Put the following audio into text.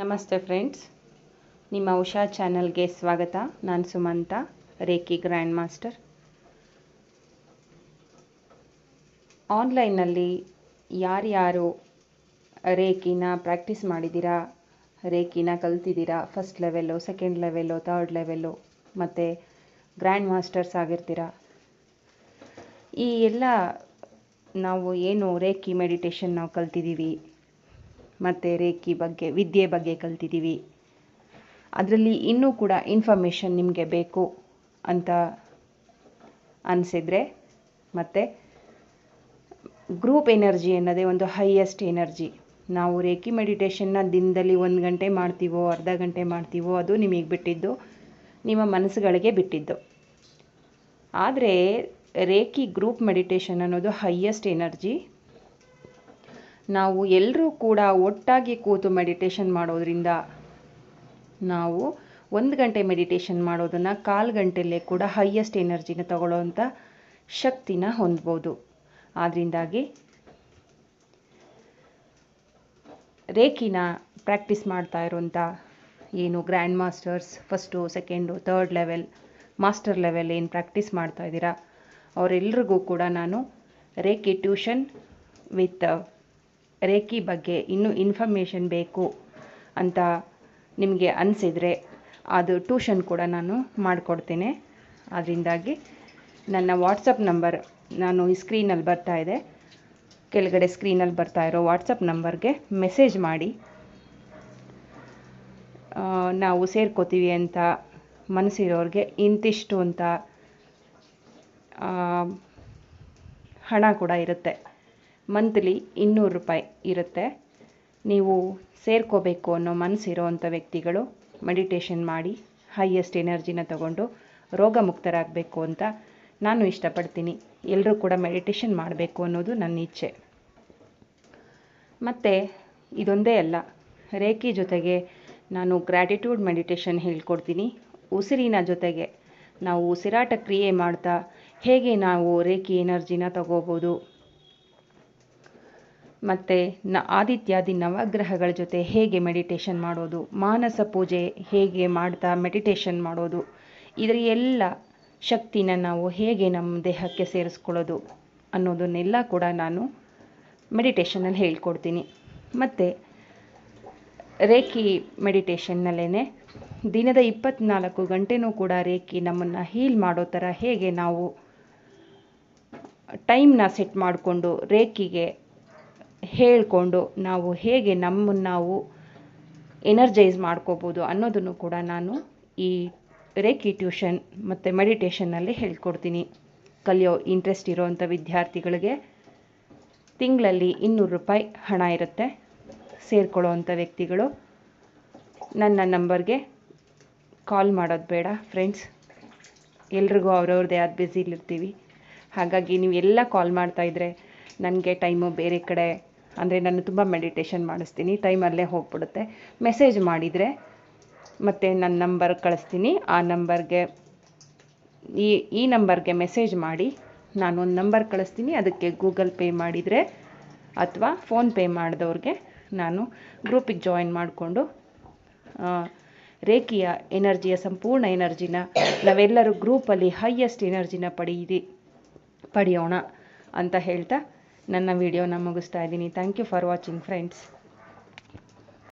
ನಮಸ್ತೆ ಫ್ರೆಂಡ್ಸ್. ನಿಮ್ಮ ಉಷಾ ಚಾನಲ್ಗೆ ಸ್ವಾಗತ. ನಾನು ಸುಮಂತ, ರೇಖಿ ಗ್ರ್ಯಾಂಡ್ ಮಾಸ್ಟರ್. ಆನ್ಲೈನಲ್ಲಿ ಯಾರ್ಯಾರು ರೇಖಿನ ಪ್ರಾಕ್ಟೀಸ್ ಮಾಡಿದ್ದೀರಾ, ರೇಖಿನ ಕಲ್ತಿದ್ದೀರಾ, first level second level third level ಮತ್ತು ಗ್ರ್ಯಾಂಡ್ ಮಾಸ್ಟರ್ಸ್ ಆಗಿರ್ತೀರಾ? ಈ ಎಲ್ಲ ನಾವು ಏನು ರೇಖಿ ಮೆಡಿಟೇಷನ್ ನಾವು ಕಲ್ತಿದ್ದೀವಿ ಮತ್ತು ರೇಖಿ ಬಗ್ಗೆ, ವಿದ್ಯೆ ಬಗ್ಗೆ ಕಲ್ತಿದ್ದೀವಿ. ಅದರಲ್ಲಿ ಇನ್ನೂ ಕೂಡ ಇನ್ಫಾರ್ಮೇಷನ್ ನಿಮಗೆ ಬೇಕು ಅಂತ ಅನಿಸಿದರೆ ಮತ್ತು ಗ್ರೂಪ್ ಎನರ್ಜಿ ಅನ್ನೋದೇ ಒಂದು ಹೈಯೆಸ್ಟ್ ಎನರ್ಜಿ ನಾವು ರೇಖಿ ಮೆಡಿಟೇಷನ್ನ ದಿನದಲ್ಲಿ ಒಂದು ಗಂಟೆ ಮಾಡ್ತೀವೋ, ಅರ್ಧ ಗಂಟೆ ಮಾಡ್ತೀವೋ, ಅದು ನಿಮಗೆ ಬಿಟ್ಟಿದ್ದು, ನಿಮ್ಮ ಮನಸ್ಸುಗಳಿಗೆ ಬಿಟ್ಟಿದ್ದು. ಆದರೆ ರೇಖಿ ಗ್ರೂಪ್ ಮೆಡಿಟೇಷನ್ ಅನ್ನೋದು ಹೈಯೆಸ್ಟ್ ಎನರ್ಜಿ ನಾವು ಎಲ್ಲರೂ ಕೂಡ ಒಟ್ಟಾಗಿ ಕೂತು ಮೆಡಿಟೇಷನ್ ಮಾಡೋದ್ರಿಂದ ನಾವು ಒಂದು ಗಂಟೆ ಮೆಡಿಟೇಷನ್ ಮಾಡೋದನ್ನು ಕಾಲು ಗಂಟೆಯಲ್ಲೇ ಕೂಡ ಹೈಯೆಸ್ಟ್ ಎನರ್ಜಿನ ತಗೊಳ್ಳೋವಂಥ ಶಕ್ತಿನ ಹೊಂದ್ಬೋದು. ಆದ್ದರಿಂದಾಗಿ ರೇಖಿನ ಪ್ರಾಕ್ಟೀಸ್ ಮಾಡ್ತಾ ಇರೋಂಥ ಏನು grand masters first second third level master level ಏನು ಪ್ರಾಕ್ಟೀಸ್ ಮಾಡ್ತಾ ಇದ್ದೀರಾ, ಅವರೆಲ್ರಿಗೂ ಕೂಡ ನಾನು ರೇಖಿ ಟ್ಯೂಷನ್ ವಿತ್ ರೇಖಿ ಬಗ್ಗೆ ಇನ್ನೂ ಇನ್ಫಾರ್ಮೇಷನ್ ಬೇಕು ಅಂತ ನಿಮಗೆ ಅನಿಸಿದರೆ ಅದು ಟ್ಯೂಷನ್ ಕೂಡ ನಾನು ಮಾಡಿಕೊಡ್ತೇನೆ. ಅದರಿಂದಾಗಿ ನನ್ನ ವಾಟ್ಸಪ್ ನಂಬರ್ ನಾನು ಈ ಸ್ಕ್ರೀನಲ್ಲಿ ಬರ್ತಾ ಇದೆ. ಕೆಳಗಡೆ ಸ್ಕ್ರೀನಲ್ಲಿ ಬರ್ತಾ ಇರೋ ವಾಟ್ಸಪ್ ನಂಬರ್ಗೆ ಮೆಸೇಜ್ ಮಾಡಿ. ನಾವು ಸೇರ್ಕೋತೀವಿ ಅಂತ ಮನಸ್ಸಿರೋರಿಗೆ ಇಂತಿಷ್ಟು ಅಂತ ಹಣ ಕೂಡ ಇರುತ್ತೆ. ಮಂತ್ಲಿ ಇನ್ನೂರು ರೂಪಾಯಿ ಇರುತ್ತೆ. ನೀವು ಸೇರ್ಕೋಬೇಕು ಅನ್ನೋ ಮನಸ್ಸಿರೋ ಅಂಥ ವ್ಯಕ್ತಿಗಳು ಮೆಡಿಟೇಷನ್ ಮಾಡಿ ಹೈಯೆಸ್ಟ್ ಎನರ್ಜಿನ ತಗೊಂಡು ರೋಗಮುಕ್ತರಾಗಬೇಕು ಅಂತ ನಾನು ಇಷ್ಟಪಡ್ತೀನಿ. ಎಲ್ಲರೂ ಕೂಡ ಮೆಡಿಟೇಷನ್ ಮಾಡಬೇಕು ಅನ್ನೋದು ನನ್ನ ಇಚ್ಛೆ. ಮತ್ತು ಇದೊಂದೇ ಅಲ್ಲ, ರೇಖಿ ಜೊತೆಗೆ ನಾನು ಗ್ರ್ಯಾಟಿಟ್ಯೂಡ್ ಮೆಡಿಟೇಷನ್ ಹೇಳ್ಕೊಡ್ತೀನಿ. ಉಸಿರಿನ ಜೊತೆಗೆ ನಾವು ಉಸಿರಾಟ ಕ್ರಿಯೆ ಮಾಡ್ತಾ ಹೇಗೆ ನಾವು ರೇಖಿ ಎನರ್ಜಿನ ತಗೋಬೋದು ಮತ್ತು ನ ಆದಿತ್ಯಾದಿ ನವಗ್ರಹಗಳ ಜೊತೆ ಹೇಗೆ ಮೆಡಿಟೇಷನ್ ಮಾಡೋದು, ಮಾನಸ ಪೂಜೆ ಹೇಗೆ ಮಾಡ್ತಾ ಮೆಡಿಟೇಷನ್ ಮಾಡೋದು, ಇದರ ಎಲ್ಲ ಶಕ್ತಿನ ನಾವು ಹೇಗೆ ನಮ್ಮ ದೇಹಕ್ಕೆ ಸೇರಿಸ್ಕೊಳ್ಳೋದು ಅನ್ನೋದನ್ನೆಲ್ಲ ಕೂಡ ನಾನು ಮೆಡಿಟೇಷನಲ್ಲಿ ಹೇಳ್ಕೊಡ್ತೀನಿ. ಮತ್ತು ರೇಖಿ ಮೆಡಿಟೇಷನ್ನಲ್ಲೇ ದಿನದ ಇಪ್ಪತ್ತ್ನಾಲ್ಕು ಗಂಟೆನೂ ಕೂಡ ರೇಖಿ ನಮ್ಮನ್ನು ಹೀಲ್ ಮಾಡೋ ಥರ ಹೇಗೆ ನಾವು ಟೈಮ್ನ ಸೆಟ್ ಮಾಡಿಕೊಂಡು ರೇಖಿಗೆ ಹೇಳಿಕೊಂಡು ನಾವು ಹೇಗೆ ನಮ್ಮನ್ನು ನಾವು ಎನರ್ಜೈಸ್ ಮಾಡ್ಕೋಬೋದು ಅನ್ನೋದನ್ನು ಕೂಡ ನಾನು ಈ ರೇಖಿ ಟ್ಯೂಷನ್ ಮತ್ತು ಮೆಡಿಟೇಷನ್ನಲ್ಲಿ ಹೇಳ್ಕೊಡ್ತೀನಿ. ಕಲಿಯೋ ಇಂಟ್ರೆಸ್ಟ್ ಇರೋವಂಥ ವಿದ್ಯಾರ್ಥಿಗಳಿಗೆ ತಿಂಗಳಲ್ಲಿ ಇನ್ನೂರು ರೂಪಾಯಿ ಹಣ ಇರುತ್ತೆ. ಸೇರ್ಕೊಳ್ಳೋ ಅಂಥ ವ್ಯಕ್ತಿಗಳು, ನನ್ನ ನಂಬರ್ಗೆ ಕಾಲ್ ಮಾಡೋದು ಬೇಡ ಫ್ರೆಂಡ್ಸ್ ಎಲ್ರಿಗೂ ಅವ್ರವ್ರದ್ದೇ ಆದ ಬ್ಯುಸಿಲಿರ್ತೀವಿ ಹಾಗಾಗಿ ನೀವು ಎಲ್ಲ ಕಾಲ್ ಮಾಡ್ತಾಯಿದ್ರೆ ನನಗೆ ಟೈಮು ಬೇರೆ ಕಡೆ ಅಂದರೆ ನಾನು ತುಂಬ ಮೆಡಿಟೇಷನ್ ಮಾಡಿಸ್ತೀನಿ. ಟೈಮಲ್ಲೇ ಹೋಗ್ಬಿಡುತ್ತೆ. ಮೆಸೇಜ್ ಮಾಡಿದರೆ ಮತ್ತು ನನ್ನ ನಂಬರ್ ಕಳಿಸ್ತೀನಿ. ಆ ನಂಬರ್ಗೆ ಈ ಈ ನಂಬರ್ಗೆ ಮೆಸೇಜ್ ಮಾಡಿ ನಾನು ಒಂದು ನಂಬರ್ ಕಳಿಸ್ತೀನಿ. ಅದಕ್ಕೆ ಗೂಗಲ್ ಪೇ ಮಾಡಿದರೆ ಅಥವಾ ಫೋನ್ಪೇ ಮಾಡಿದವ್ರಿಗೆ ನಾನು ಗ್ರೂಪಿಗೆ ಜಾಯಿನ್ ಮಾಡಿಕೊಂಡು ರೇಖಿಯ ಎನರ್ಜಿಯ ಸಂಪೂರ್ಣ ಎನರ್ಜಿನ ನಾವೆಲ್ಲರೂ ಗ್ರೂಪಲ್ಲಿ ಹೈಯೆಸ್ಟ್ ಎನರ್ಜಿನ ಪಡೆಯಿರಿ ಪಡೆಯೋಣ ಅಂತ ಹೇಳ್ತಾ ನನ್ನ ವಿಡಿಯೋನ ಮುಗಿಸ್ತಾ ಇದ್ದೀನಿ. Thank you for watching friends